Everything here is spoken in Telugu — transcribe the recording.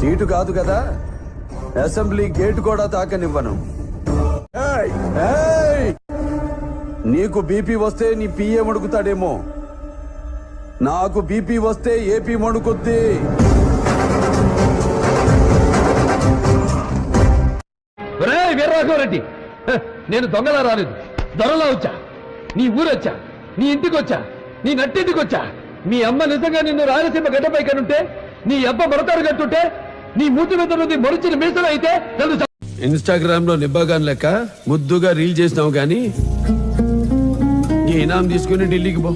సీటు కాదు కదా. అసెంబ్లీ గేటు కూడా తాకనివ్వను. నీకు బీపీ వస్తే నీ పిఏ మడుకుతాడేమో. నాకు బీపీ వస్తే ఏపీ మడుకుద్ది. ఒరేయ్ నేను దొంగలా రాలేదు. దొరలా వచ్చా. నీ ఊరొచ్చా. నీ ఇంటికి వచ్చా నీ నట్టింటికి వచ్చా మీ అమ్మ నిజంగా నిన్ను రాయలసీమ గడ్డపై కనుంటే నీ అబ్బ మరతారు కట్టుంటే నీ మూతి మీద నుండి మొరిచిన మీసలు అయితే నన్ను ఇన్స్టాగ్రామ్లో నిబ్బాగాన్ లెక్క ముద్దుగా రీల్ చేసినావు గానీ ఈ ఇనాం తీసుకుని ఢిల్లీకి పో.